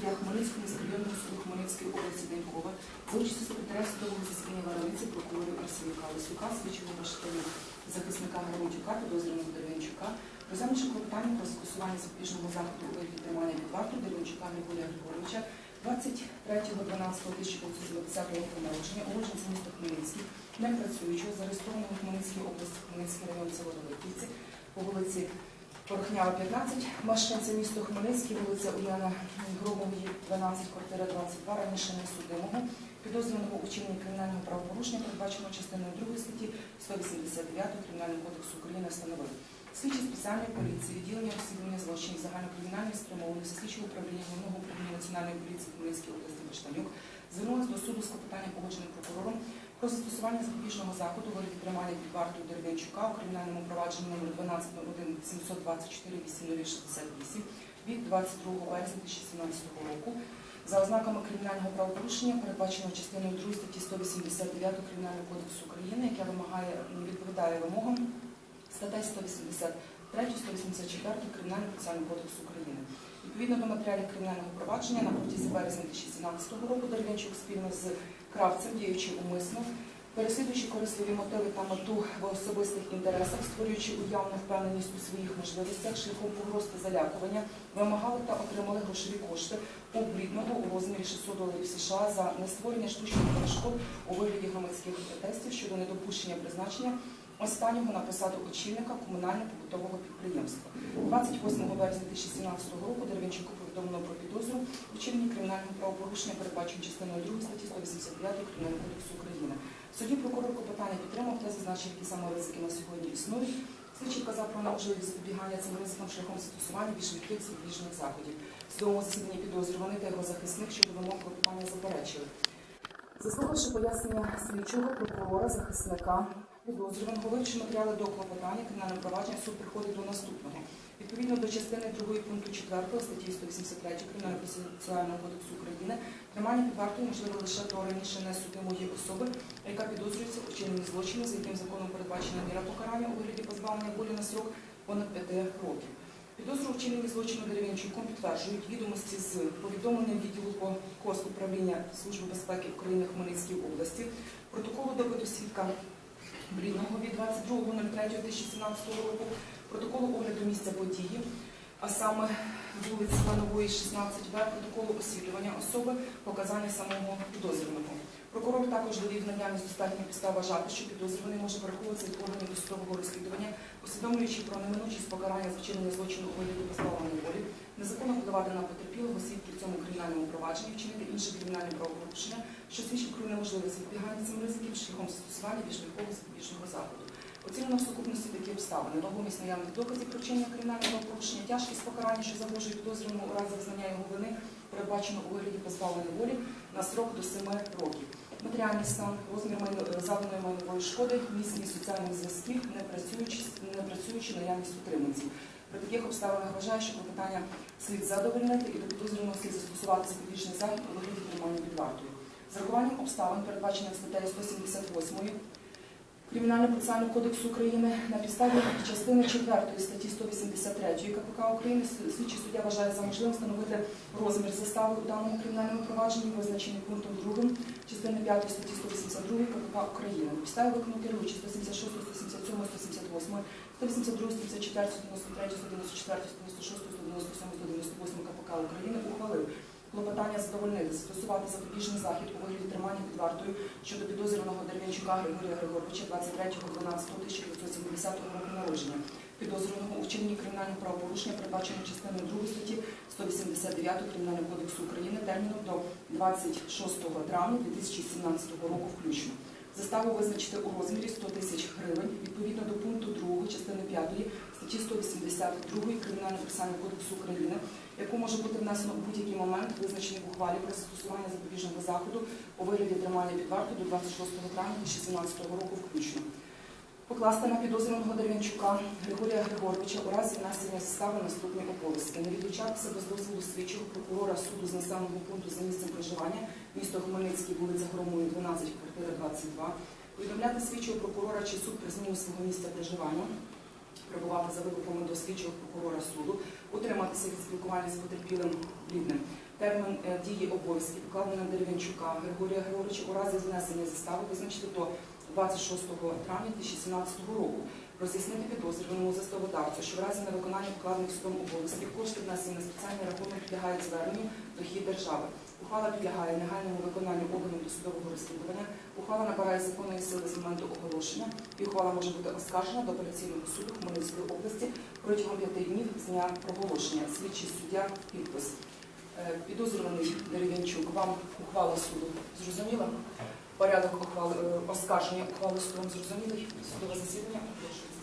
суддя Хмельницького міськрайонного суду Хмельницької області Денькова за участю секретаря судового засідання Варовиці, прокурорів Арсенюка, Лисюка, слідчого Баштаню, захисника Громадюка, підозрюваного Деревенчука, розглянувши клопотання про скасування запобіжного заходу у вигляді тримання під вартою Деревенчука Григорія Григоровича 23.12.1970 року народження, уродженця міста Хмельницький, не працюючого, зареєстрованого в Хмельницькій області, Хмельницький район село Великівці, по вулиці Порохнява, 15, мешканця місто Хмельницький, вулиця Уляна Громової, 12, квартира 22, раніше несудимого, підозрюваного у вчиненні кримінального правопорушення, передбаченого частиною 2 статті 189 Кримінального кодексу України встановив. Слідчі спеціальної поліції, відділення розслідування злочинів загальнокримінальної спрямованості слідчого управління Головного управління Національної поліції в Хмельницькій області Баштанюк звернулась до суду з клопотанням погодженим прокурором про застосування запобіжного заходу вигляді тримання під вартою Дерев'янчука у кримінальному провадженні номер 12 724 8068 від 22 березня 2017 року за ознаками кримінального правопорушення, передбаченого частиною 2 статті 189 Кримінального кодексу України, яке вимагає відповідає вимогам статей 183 184 Кримінального процесуального кодексу України. Відповідно до матеріалів кримінального провадження на протязі березня 2017 року Дерев'янчук спільно з Кравцем, діючи умисно, переслідуючи корисливі мотиви та мету в особистих інтересах, створюючи уявну впевненість у своїх можливостях шляхом погроз та залякування, вимагали та отримали грошові кошти у блідного у розмірі 600 доларів США за нестворення штучних перешкод у вигляді громадських протестів щодо недопущення призначення останнього на посаду очільника комунально-побутового підприємства. 28 березня 2017 року Дерев'янчуку повідомлено про підозру вчиненні кримінального правопорушення, передбаченою частиною 2 статті 189 Кримінального кодексу України. В суді прокурор клопотання підтримав та зазначив, які саме ризики на сьогодні існують. Слідчий вказав про можливість запобігання цим ризикам шляхом застосування більш м'яких запобіжних заходів. В засіданні підозрюваний та його захисник щодо вимог клопотання заперечили. Заслухавши пояснення слідчого прокурора, захисника, підозрюваного, вивчивши матеріали до клопотання кримінального провадження, суд приходить до наступного. Відповідно до частини 2 пункту 4 статті 183 Кримінального процесуального кодексу України, тримання під вартою можливо лише до раніше несудимої особи, яка підозрюється у вчиненні злочину, за яким законом передбачена міра покарання у вигляді позбавлення волі на срок понад 5 років. Підозру у вчиненні злочину Дерев'янчуком підтверджують відомості з повідомленням відділу по КОС управління Служби безпеки України Хмельницькій області, протоколу допиту свідка Брідного від 22.03.2017 року, протоколу огляду місця події, а саме вулиці Ланової, 16Б, протоколу освітлювання особи, показання самого підозрюваного. Прокурор також довів наявність достатньої підстав вважати, що підозрюваний може переховуватися від органів досудового розслідування, усвідомлюючи про неминучість покарання за вчинення злочину у вигляді позбавлення волі, незаконно подавати на потерпілого осіб при цьому кримінальному провадженні, вчинити інші кримінальні правопорушення, що свідчить про неможливість відбігання цим ризиків шляхом застосування м'якого запобіжного заходу. Оцінено в сукупності такі обставини, вагомість наявних доказів про кримінального правопорушення, тяжкість покарання, що загрожує підозрюваному у разі визнання його вини, передбачено у вигляді позбавлення волі на срок до 7 років. Матеріальний стан, розмір е, завданої майнової шкоди, міцність соціальних зв'язків, не працюючи, не працюючи наявність утриманців. При таких обставинах вважаю, що клопотання слід задовольнити і до підозрюваного слід застосувати запобіжний захід у вигляді тримання під вартою. З урахуванням обставин, передбачених статтею 178 Кримінального процесуального кодексу України на підставі частини 4 статті 183 КПК України слідчий суддя вважає за можливим встановити розмір застави у даному кримінальному провадженні, визначений пунктом 2 частини 5 статті 182 КПК України. На підставі виконати керуючи 176, 177, 178, 182, 154, 193, 194, 196, 197, 198 КПК України ухвалив клопотання задовольнити, застосувати запобіжний захід у вигляді тримання під вартою щодо підозрюваного Дерев'янчука Григорія Григоровича 23.12.1970 року народження, підозрюваного у вчиненні кримінального правопорушення, передбаченого частиною 2 статті 189 Кримінального кодексу України терміном до 26 травня 2017 року включно. Заставу визначити у розмірі 100 тисяч гривень відповідно до пункту 2 частини 5 статті 182 Кримінального процесуального кодексу України, яку може бути внесено у будь-який момент, визначений в ухвалі про застосування запобіжного заходу у вигляді тримання під вартою до 26 травня 2017 року включно. Покласти на підозрюваного Дерев'янчука Григорія Григоровича у разі внесення застави наступні обов'язки. Не відлучатися без дозволу слідчого прокурора суду з населеного пункту за місцем проживання, місто Хмельницький, вулиця Громої, 12, квартира 22. Повідомляти слідчого прокурора, чи суд при зміні свого місця проживання перебувати за викликом до слідчого прокурора суду, утриматися від спілкування з потерпілим рідним, Термін е, дії обов'язків покладений на Дерев'янчука Григорія Григоровича у разі знесення застави визначити до 26 травня 2017 року. Роз'яснити підозрюваному заставодавцю, що в разі невиконання покладених судом обов'язків кошти внесені на спеціальний рахунок підлягають зверненню до хід держави. Ухвала підлягає негайному виконанню органом досудового розслідування. Ухвала набирає законної сили з моменту оголошення, і ухвала може бути оскаржена до апеляційного суду Хмельницької області протягом п'яти днів з дня проголошення. Слідчий суддя підпис. Е, Підозрюваний Дерев'янчук, вам ухвала суду зрозуміла? Порядок ухвали е, оскарження ухвали судом зрозумілий? Судове засідання оголошується.